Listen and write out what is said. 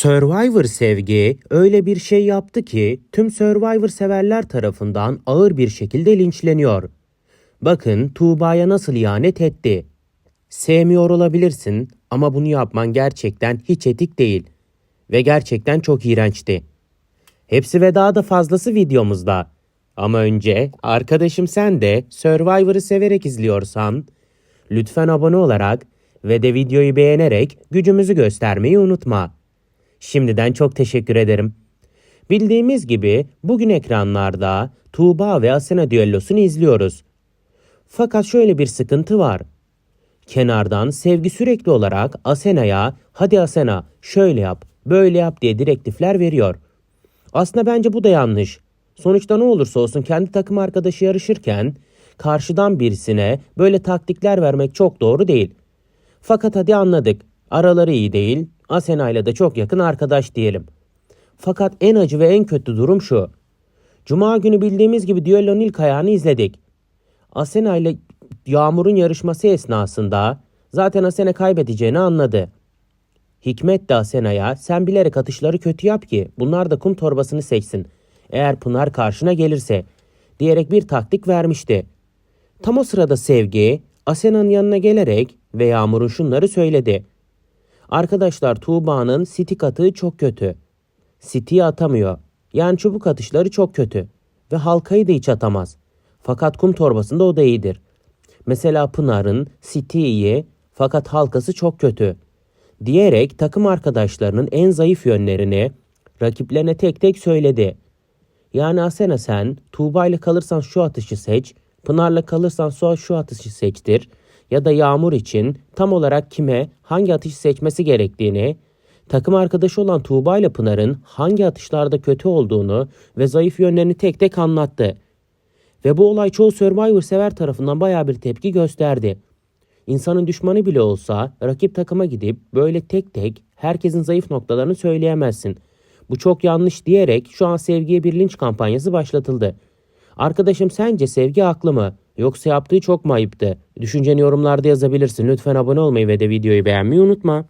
Survivor sevgi öyle bir şey yaptı ki tüm Survivor severler tarafından ağır bir şekilde linçleniyor. Bakın Tuğba'ya nasıl ihanet etti. Sevmiyor olabilirsin ama bunu yapman gerçekten hiç etik değil. Ve gerçekten çok iğrençti. Hepsi ve daha da fazlası videomuzda. Ama önce arkadaşım sen de Survivor'ı severek izliyorsan lütfen abone olarak ve de videoyu beğenerek gücümüzü göstermeyi unutma. Şimdiden çok teşekkür ederim. Bildiğimiz gibi bugün ekranlarda Tuğba ve Asena düellosunu izliyoruz. Fakat şöyle bir sıkıntı var. Kenardan Sevgi sürekli olarak Asena'ya hadi Asena şöyle yap, böyle yap diye direktifler veriyor. Aslında bence bu da yanlış. Sonuçta ne olursa olsun kendi takım arkadaşı yarışırken karşıdan birisine böyle taktikler vermek çok doğru değil. Fakat hadi anladık. Araları iyi değil. Asena ile de çok yakın arkadaş diyelim. Fakat en acı ve en kötü durum şu. Cuma günü bildiğimiz gibi düellonun ilk ayağını izledik. Asena ile Yağmur'un yarışması esnasında zaten Asena kaybedeceğini anladı. Hikmet de Asena'ya sen bilerek atışları kötü yap ki bunlar da kum torbasını seçsin. Eğer Pınar karşına gelirse diyerek bir taktik vermişti. Tam o sırada Sevgi Asena'nın yanına gelerek ve Yağmur'un şunları söyledi. Arkadaşlar Tuğba'nın stik atığı çok kötü. Stiği atamıyor. Yani çubuk atışları çok kötü. Ve halkayı da hiç atamaz. Fakat kum torbasında o da iyidir. Mesela Pınar'ın stiği iyi fakat halkası çok kötü. Diyerek takım arkadaşlarının en zayıf yönlerini rakiplerine tek tek söyledi. Yani Asena sen Tuğba ile kalırsan şu atışı seç, Pınar'la kalırsan şu, şu atışı seçtir ya da Yağmur için tam olarak kime hangi atışı seçmesi gerektiğini, takım arkadaşı olan Tuğba ile Pınar'ın hangi atışlarda kötü olduğunu ve zayıf yönlerini tek tek anlattı. Ve bu olay çoğu Survivor sever tarafından baya bir tepki gösterdi. İnsanın düşmanı bile olsa rakip takıma gidip böyle tek tek herkesin zayıf noktalarını söyleyemezsin. Bu çok yanlış diyerek şu an sevgiye bir linç kampanyası başlatıldı. Arkadaşım sence sevgi haklı mı? Yoksa yaptığı çok mu ayıptı? Düşünceni yorumlarda yazabilirsin. Lütfen abone olmayı ve de videoyu beğenmeyi unutma.